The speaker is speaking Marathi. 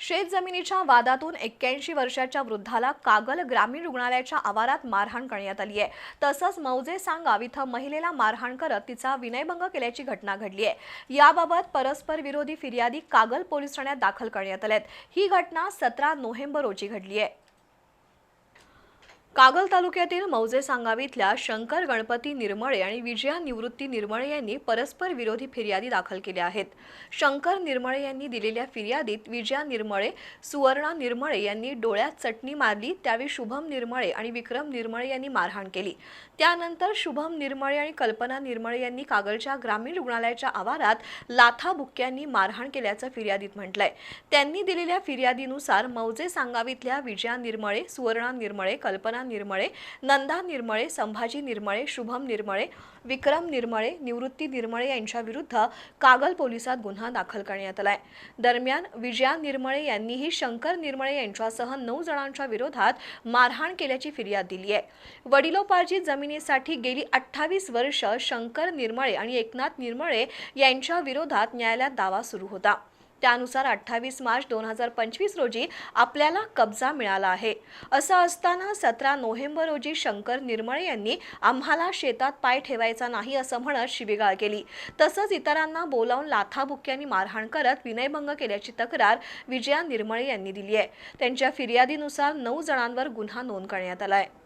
शेत जमिनीच्या वादातून एक्क्याऐंशी वर्षाच्या वृद्धाला कागल ग्रामीण रुग्णालयाच्या आवारात मारहाण करण्यात आली आहे. तसंच मौजे सांगाव इथं महिलेला मारहाण करत तिचा विनयभंग केल्याची घटना घडली आहे. याबाबत परस्पर विरोधी फिर्यादी कागल पोलीस ठाण्यात दाखल करण्यात आल्यात. ही घटना सतरा नोव्हेंबर रोजी घडली आहे. कागल तालुक्यातील मौजे सांगावी इथल्या शंकर गणपती निर्मळे आणि विजया निवृत्ती निर्मळे यांनी परस्पर विरोधी फिर्यादी दाखल केल्या आहेत. शंकर निर्मळे यांनी दिलेल्या फिर्यादीत विजया निर्मळे सुवर्णा निर्मळे यांनी डोळ्यात चटणी मारली त्यावेळी शुभम निर्मळे आणि विक्रम निर्मळे यांनी मारहाण केली. त्यानंतर शुभम निर्मळे आणि कल्पना निर्मळे यांनी कागलच्या ग्रामीण रुग्णालयाच्या आवारात लाथा बुक्क्यांनी मारहाण केल्याचं फिर्यादीत म्हटलंय. त्यांनी दिलेल्या फिर्यादीनुसार मौजे सांगावीतल्या विजया निर्मळे सुवर्णा निर्मळे कल्पना निर्मळे नंदा निर्मळे संभाजी निर्मळे शुभम निर्मळे विक्रम निर्मळे निवृत्ती निर्मळे यांच्या विरुद्ध कागल पोलिसात गुन्हा दाखल करण्यात आलाय. दरम्यान विजया निर्मळे यांनीही शंकर निर्मळे यांच्यासह नऊ जणांच्या विरोधात मारहाण केल्याची फिर्याद दिली आहे वडिलोपार्जित जमिनीसाठी गेली अठ्ठावीस वर्ष शंकर निर्मळे आणि एकनाथ निर्मळे यांच्या विरोधात न्यायालयात दावा सुरू होता. त्यानुसार अठ्ठावीस मार्च दोन हजार पंचवीस रोजी आपल्याला कब्जा मिळाला आहे. असं असताना सतरा नोव्हेंबर रोजी शंकर निर्मळे यांनी आम्हाला शेतात पाय ठेवायचा नाही असं म्हणत शिबिगाळ केली. तसंच इतरांना बोलावून लाथाबुक्क्यांनी मारहाण करत विनयभंग केल्याची तक्रार विजया निर्मळे यांनी दिली आहे. त्यांच्या फिर्यादीनुसार नऊ जणांवर गुन्हा नोंद करण्यात आला आहे.